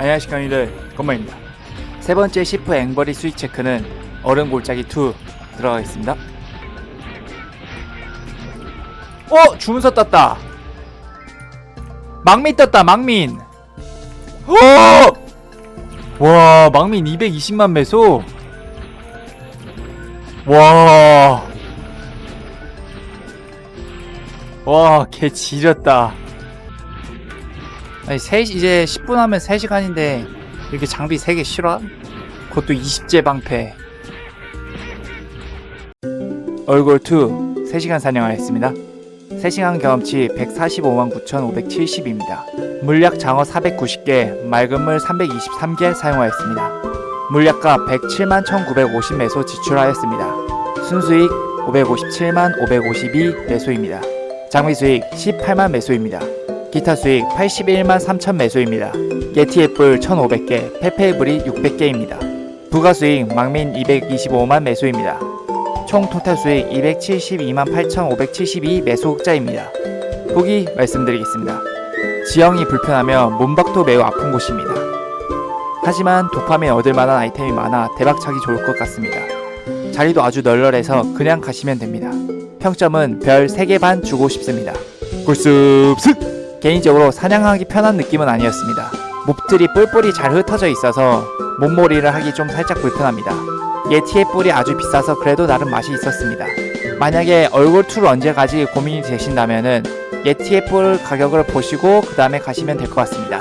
안녕하십니까 니들 건마입니다 세 번째 시프 앵버리 스윗 체크는 얼음 골짜기 2 들어가겠습니다 어! 주문서 떴다 망민 떴다 망민 어! 와 망민 220만 매소 와 와, 개 지렸다. 아니, 3, 이제 10분 하면 3시간인데, 이렇게 장비 3개 실화? 그것도 20제 방패. 얼굴 2, 3시간 사냥하였습니다. 3시간 경험치 145만 9,570입니다. 물약 장어 490개, 맑은 물 323개 사용하였습니다. 물약값 107만 1,950 매소 지출하였습니다. 순수익 557만 552 매소입니다. 장비 수익 18만 매소입니다. 기타 수익 81만 3천 매소입니다. 예티 애플 1,500개, 페페이블이 600개입니다. 부가 수익 망민 225만 매소입니다. 총 토탈 수익 272만 8,572 매소 흑자입니다. 후기 말씀드리겠습니다. 지형이 불편하며 몸박도 매우 아픈 곳입니다. 하지만 도파민 얻을 만한 아이템이 많아 대박차기 좋을 것 같습니다. 자리도 아주 널널해서 그냥 가시면 됩니다. 평점은 별 3개 반 주고 싶습니다. 꿀습습! 개인적으로 사냥하기 편한 느낌은 아니었습니다. 몹들이 뿔뿔이 잘 흩어져 있어서 몸몰이를 하기 좀 살짝 불편합니다. 예티의 뿔이 아주 비싸서 그래도 나름 맛이 있었습니다. 만약에 얼굴 툴 언제 가지 고민이 되신다면은 예티의 뿔 가격을 보시고 그 다음에 가시면 될 것 같습니다.